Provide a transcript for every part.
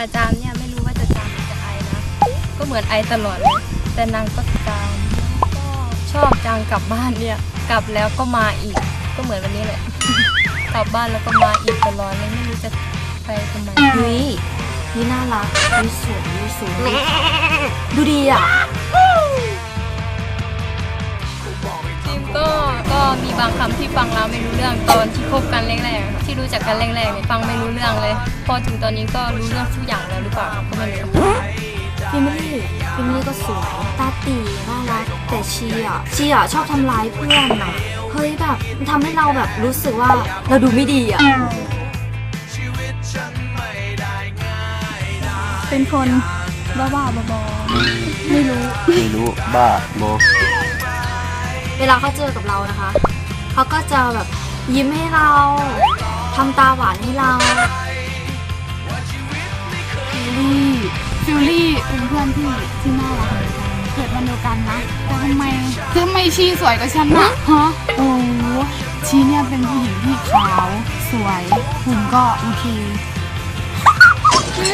าจามเนี่ยไม่รู้ว่าจะจามหรือจะไอนะก็เหมือนไอตลอดเลยแต่นางก็จามก็ชอบจางกลับบ้านเนี่ย กลับแล้วก็มาอีก ก็เหมือนวันนี้แหละ กลับบ้านแล้วก็มาอีกตลอดเลยไม่รู้จะไปทำไมเฮ้ยนี่น่ารักนี่สวยนี่สวยดูดีอะจริงก็ก็ มีบางคำที่ฟังแล้วไม่รู้เรื่องตอนที่คบกันแรกๆอะที่รู้จักกันแรกๆเนี่ยฟังไม่รู้เรื่องเลย พอถึงตอนนี้ก็รู้เรื่องทุกอย่างแล้วหรือเปล่าก็ไม่รู้ฟิมลี่ฟิมลี่ก็สวยตาตีน่ารักแต่ชีอะชีอะชอบทำร้ายเพื่อนอะเฮ้ยแบบมันทำให้เราแบบรู้สึกว่าเราดูไม่ดีอะเป็นคนบ้าบ้าๆบอๆไม่รู้ ไม่รู้ บ้าโม เวลาเขาเจอกับเรานะคะ เขาก็จะแบบยิ้มให้เรา ทำตาหวานให้เราฟิลลี่ฟิลลี่เป็นเพื่อนที่ที่น่ารักเหมือนกันเกิดวันเดียวกันนะแต่ทำไมทำไมชีสวยกว่าฉันนะฮะโอ้โหชีเนี่ยเป็นผู้หญิงที่ขาวสวยหุ่นก็โอเค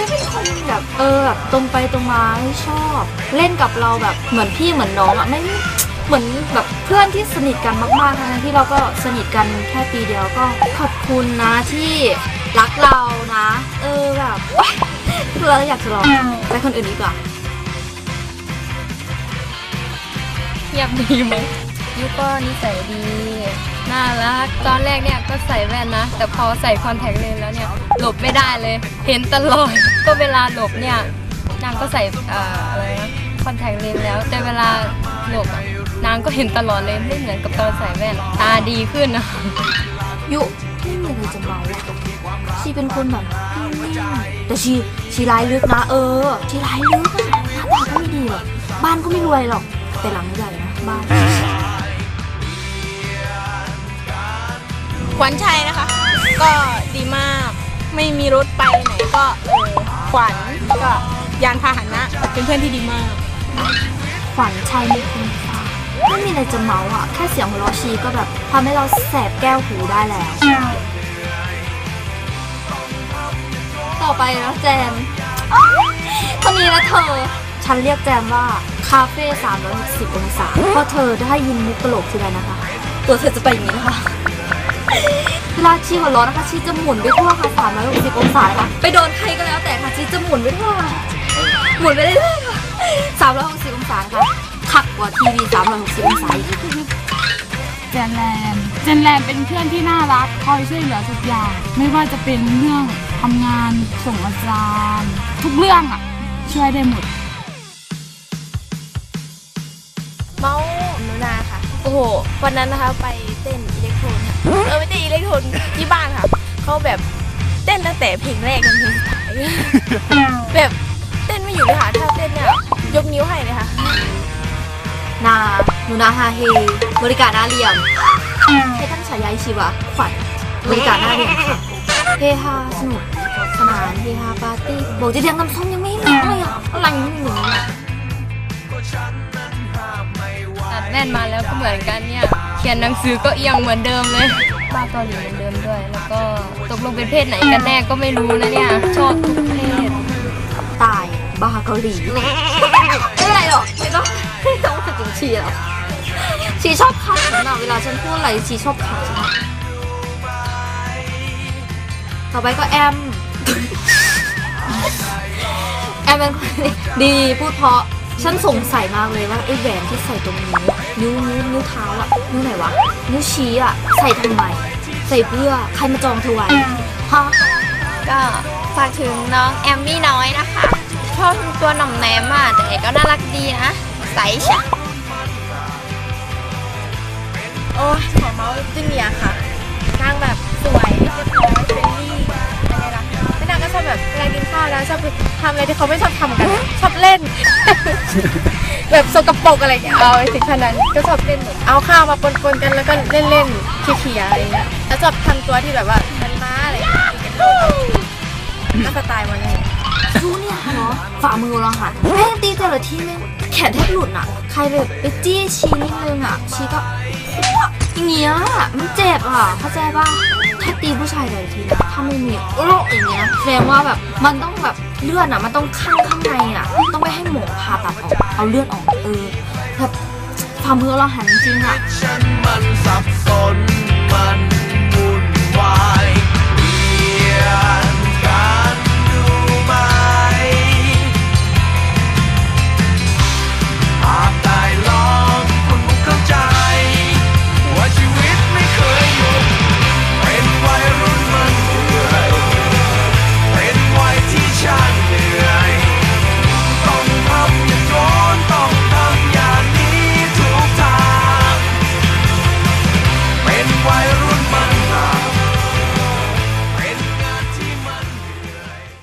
เป็นคนแบบเออแบบตรงไปตรงมาไม่ชอบ เล่นกับเราแบบเหมือนพี่เหมือนน้องอะไม่ เหมือนแบบเพื่อนที่สนิทกันมากๆทั้งที่เราก็สนิทกันแค่ปีเดียวก็ขอบคุณนะที่รักเรานะ เออแบบพูดแล้วอยากจะลองไปคนอื่นดีกว่าเงียบดีไหมยุก็นิสัยดี น่ารัก ตอนแรกเนี่ยก็ใส่แว่นนะ แต่พอใส่คอนแทคเลนส์แล้วเนี่ยหลบไม่ได้เลย เห็นตลอด ก็เวลาหลบเนี่ยนางก็ใส่เอ่ออะไรนะคอนแทคเลนส์แล้ว แต่เวลาหลบอะ นางก็เห็นตลอดเลยไม่เหมือนกับตอนใส่แว่น ตาดีขึ้นนะยุไม่มีอะไรจะเมาอะชีเป็นคนแบบนิ่งๆแต่ชีชีร้ายลึกนะ เออ ชีร้ายลึกอะหน้าตาก็ไม่ดีหรอกบ้านก็ไม่รวยหรอก แต่หลังใหญ่นะบ้านขวัญชัยนะคะ ก็ดีมาก ไม่มีรถไปไหนก็เออขวัญก็ยานพาหนะเป็นเพื่อนที่ดีมาก ขวัญชัยมีคุณค่า ไม่มีอะไรจะเมาอะ แค่เสียงหัวเราะชีก็แบบทำให้เราแสบแก้วหูได้แล้ว ต่อไปนะแจมคนนี้นะเธอ ฉันเรียกแจมว่า คาเฟ่360องศาเพราะเธอได้ยินมุกตลกทีไรนะคะ ตัวเธอจะไปอย่างนี้นะคะเวลาชีหัวเร้อนนะคะชีจะหมุนไปทั่วค่ะ360องศานะคะไปโดนใครก็แล้วแต่ค่ะชีจะหมุนไปทั่วค่ะหมุนไปเรื่อยๆค่ะ360องศานะคะ คักกว่าทีวี360องศาอีกเจนแลนเจนแลนเป็นเพื่อนที่น่ารักคอยช่วยเหลือทุกอย่าง ไม่ว่าจะเป็นเรื่องทำงานส่งอาจารย์ ทุกเรื่องอะช่วยได้หมด เมาหนูนาค่ะ โอ้โห วันนั้นนะคะไปเต้นอิเล็กโทรนค่ะเออไปเต้นอิเล็กโทรนที่บ้านค่ะ เขาแบบเต้นตั้งแต่เพลงแรกจนเพลงสุดท้าย แบบเต้นไม่อยู่เลยค่ะ ถ้าเต้นเนี่ยยกนิ้วให้เลยค่ะ นาหนูนาฮาเฮบริการหน้าเหลี่ยมให้ตั้งฉายาอีชีวะขวัญบริการหน้าเหลี่ยมค่ะเฮฮาสนุกสนานเฮฮาปาร์ตี้บอกจะเรียงน้ำส้มยังไม่มีเลยอะอะไรไม่มีเลยอะตัดแว่นมาแล้วก็เหมือนกันเนี่ย เขียนหนังสือก็เอียงเหมือนเดิมเลยบ้าเกาหลีเหมือนเดิมด้วย แล้วก็ตกลงเป็นเพศไหนกันแน่ก็ไม่รู้นะเนี่ย ชอบทุกเพศ ตายบ้าเกาหลี ชีหรอกชีชอบขัดฉันอะเวลาฉันพูดอะไรชีชอบขัดฉันอะต่อไปก็แอม แอมเป็นคนดีพูดเพราะ ฉันสงสัยมากเลยว่าไอ้แหวนที่ใส่ตรงนิ้นิ้วนิ้วนิ้วเท้าอะนิ้วไหนวะ นิ้วชี้อะใส่ทำไม ใส่เพื่อใครมาจองเธอไว้ฮะก็ฝากถึงน้องแอมมี่น้อยนะคะชอบตัวหน่อมแนมอะแต่ก็น่ารักดีนะ ใสฉะ โอ้ยขอเมาส์จูเนียร์ค่ะนางแบบสวยเรียบร้อยเฟรนลี่อะไรล่ะแล้วนางก็ชอบแบบเวลากินข้าวแล้วชอบทำอะไรที่เขาไม่ชอบทำกันชอบเล่น แบบสกปรกอะไรอย่างเงี้ยเอาไอ้สิ่งขนาดนั้นก็ชอบเล่นแบบเอาข้าวมาปนๆกันแล้วก็เล่นๆเคลียร์ๆอะไรอย่างเงี้ยแล้วชอบทำตัวที่แบบว่ามันม้าอะไรอย่างเงี้ยก็สไตล์มันเลยรู้เนี่ยเนาะฝ่ามือเราหันแม่งตีแต่ละทีแม่งแขนแทบหลุดอะ ใครแบบไปจี้ชีนิดนึงอะ ชีก็ อย่างเงี้ยมันเจ็บอะเข้าใจป่ะถ้าตีผู้ชายแต่ละทีนะถ้าไม่มีโรคอย่างเงี้ยแสดงว่าแบบมันต้องแบบเลือดอะมันต้องข้างข้างในอะต้องไปให้หมอผ่าตัดออกเอาเลือดออกเออแบบความเพื่อเราหันจริงอะฉันมันสับสนมัน